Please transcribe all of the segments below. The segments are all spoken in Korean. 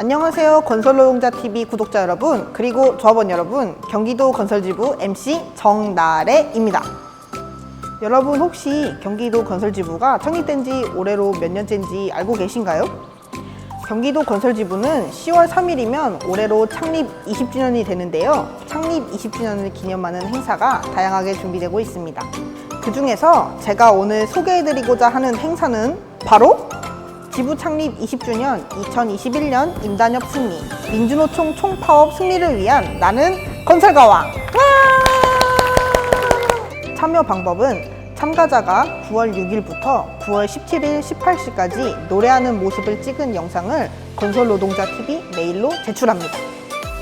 안녕하세요. 건설노동자TV 구독자 여러분, 그리고 조합원 여러분, 경기도 건설지부 MC 정나래입니다. 여러분 혹시 경기도 건설지부가 창립된 지 올해로 몇 년째인지 알고 계신가요? 경기도 건설지부는 10월 3일이면 올해로 창립 20주년이 되는데요. 창립 20주년을 기념하는 행사가 다양하게 준비되고 있습니다. 그 중에서 제가 오늘 소개해드리고자 하는 행사는 바로 지부 창립 20주년 2021년 임단협 승리 민주노총 총파업 승리를 위한 나는 건설가왕 와! 참여 방법은 참가자가 9월 6일부터 9월 17일 18시까지 노래하는 모습을 찍은 영상을 건설노동자TV 메일로 제출합니다.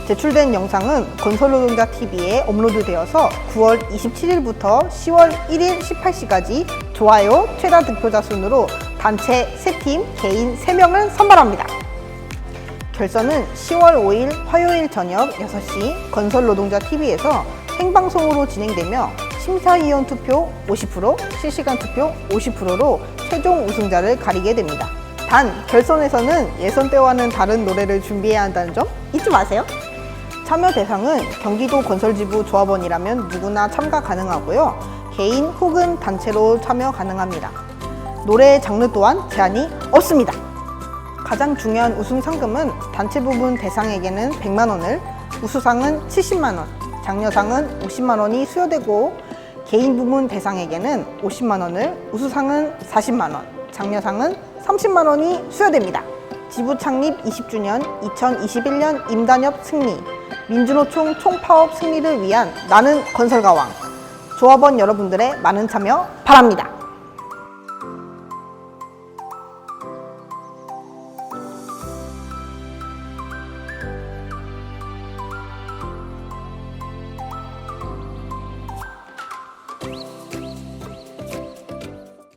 제출된 영상은 건설노동자TV에 업로드되어서 9월 27일부터 10월 1일 18시까지 좋아요 최다 득표자 순으로 단체 3팀, 개인 3명을 선발합니다. 결선은 10월 5일 화요일 저녁 6시 건설노동자TV에서 생방송으로 진행되며 심사위원 투표 50%, 실시간 투표 50%로 최종 우승자를 가리게 됩니다. 단, 결선에서는 예선 때와는 다른 노래를 준비해야 한다는 점 잊지 마세요. 참여 대상은 경기도 건설지부 조합원이라면 누구나 참가 가능하고요. 개인 혹은 단체로 참여 가능합니다. 노래 장르 또한 제한이 없습니다. 가장 중요한 우승 상금은 단체 부분 대상에게는 100만 원을, 우수상은 70만 원, 장려상은 50만 원이 수여되고 개인 부문 대상에게는 50만 원을, 우수상은 40만 원, 장려상은 30만 원이 수여됩니다. 지부 창립 20주년 2021년 임단협 승리, 민주노총 총파업 승리를 위한 나는 건설가왕, 조합원 여러분들의 많은 참여 바랍니다.